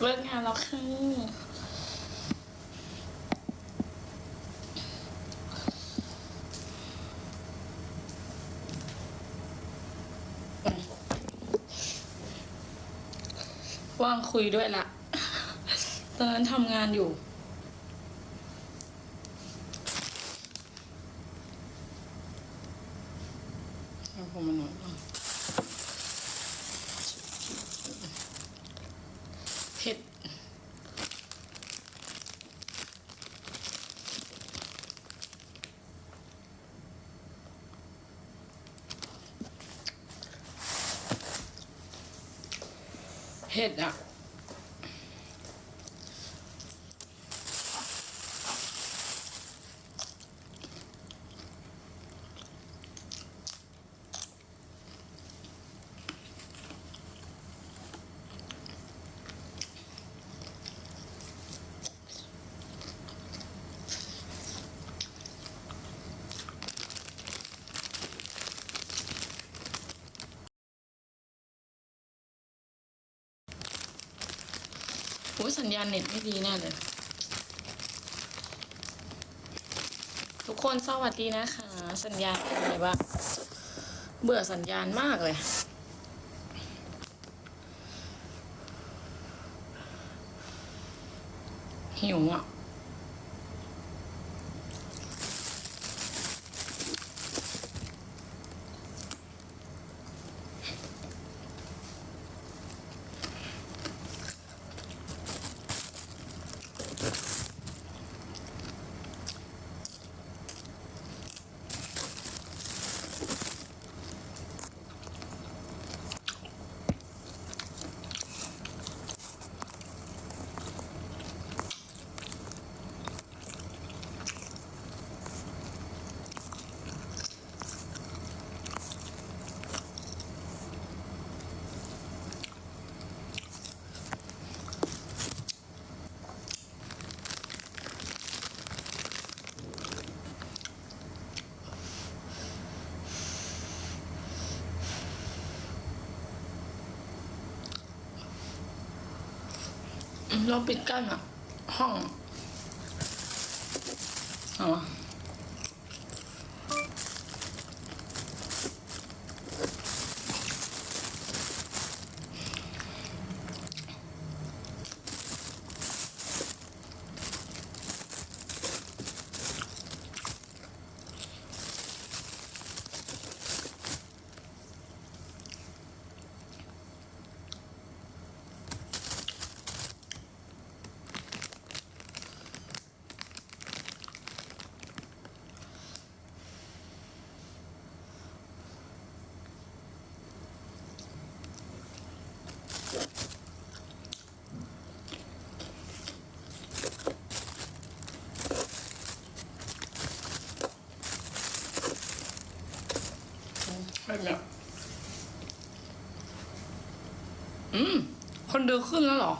เลิกงานแล้วค่ะว่างคุยด้วยละตอนนั้นทำงานอยู่เอาผมมาหน่อยบ้าง เผ็ดเผ็ดอะ สัญญาณเน็ตไม่ดีแน่เลย ทุกคนสวัสดีนะคะ สัญญาณเป็นไงบ้างเบื่อสัญญาณมากเลย หิวอะ เราปิดกั้นอะห้องเอ อืม คนดูขึ้นแล้วหรอ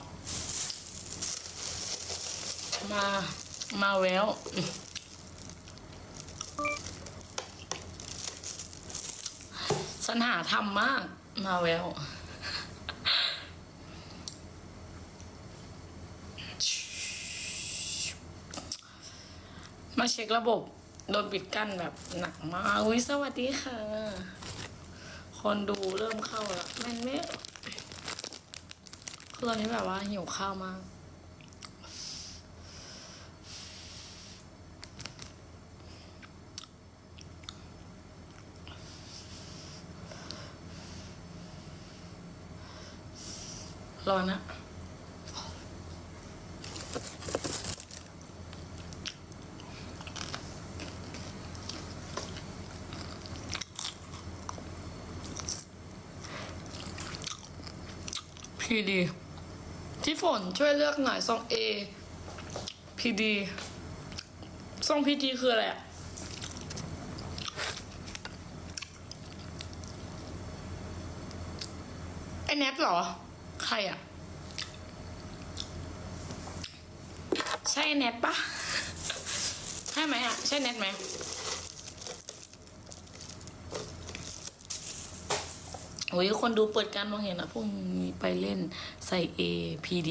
มา มาแววสัญหาทำมาก มาแววมาเช็คระบบ โดนปิดกั้นแบบหนักมากอุ้ยสวัสดีค่ะ คนดูเริ่มเข้าแล้วแม่นไม่ คือตอนนี้แบบว่าหิวข้าวมาก ร้อนนะพีดี ที่ฝนช่วยเลือกหน่อยซองเอพีดีซองพีดีคืออะไรอะไอแนปเหรอ ใครอะใช่แนปปะใช่ไหมอะใช่แนทไหม โอ้ยคนดูเปิดการมองเห็นอะพรุ่งนี้ไปเล่นใส่ A P D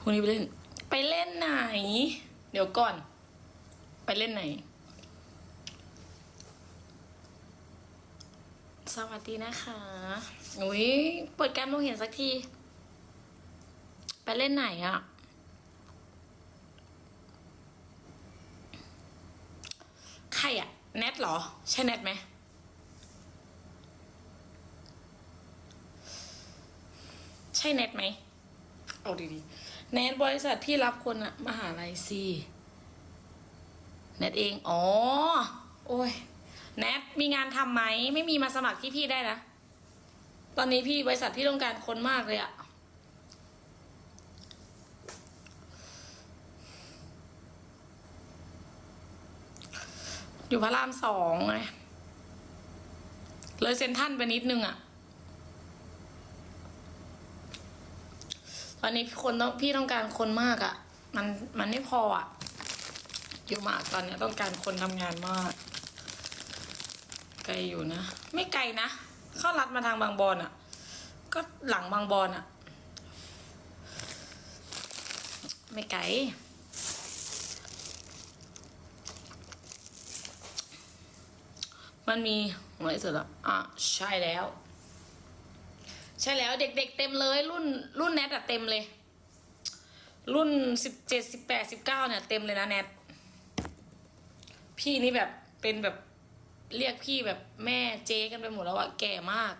พรุ่งนี้ไปเล่น ไปเล่นไหน เดี๋ยวก่อน ไปเล่นไหน สวัสดีนะคะโอ้ยเปิดการมองเห็นสักที ไปเล่นไหนอะใครอะแนทเหรอ ใช่แนทไหม ช่แนทไหมเอาดีๆแนทบริษัทพี่รับคนอะมหาลัยซีแนทเอง อ๋อ โอ้ยแนทมีงานทำไหม ไม่มีมาสมัครที่พี่ได้นะ ตอนนี้พี่บริษัทพี่ต้องการคนมากเลยอะอยู่พระรามสองไงเลยเซ็นทรันไปนิดนึงอะ อนนี้คนต้องพี่ต้องการคนมากอะ่ะ มันมันไม่พออะ่ะเยอะมากตอนเนี้ยต้องการคนทำงานมาก ไกลอยู่นะ ไม่ไกลนะเข้ารัดมาทางบางบอนอะ่ะ ก็หลังบางบอนอะ่ะ ไม่ไกลมันมีอะไรเสร็จแล้วอะ ใช่แล้ว ช่แล้วเด็กๆเต็มเลยรุ่นรุ่นแนทอะเต็มเลย รุ่นสิบเจ็ดสิบแปดสิบเก้าเนี่ยเต็มเลยนะแนทพี่นี่แบบเป็นแบบเรียกพี่แบบแม่เจ๊กันไปหมดแล้วอะแก่มาก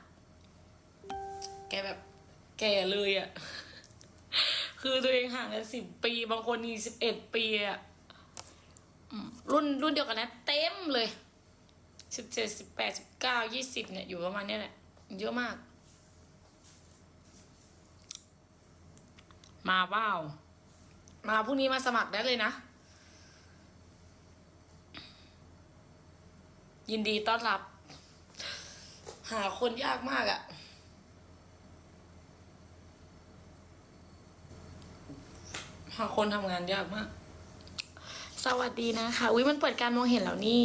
แกแบบแก่เลยอะคือตัวเองห่างกันสิบปี บางคนนี่สิบเอ็ดปีอะรุ่นรุ่นเดียวกันนะเต็มเลยสิบเจ็ดสิบแปดสิบเก้ายี่สิบเนี่ยอยู่ประมาณเนี้ยแหละเยอะมาก มาเปล่ามาพรุ่งนี้มาสมัครได้เลยนะ ยินดีต้อนรับ หาคนยากมากอะหาคนทำงานยากมาก สวัสดีนะคะ อุ้ยมันเปิดการมองเห็นแล้วนี่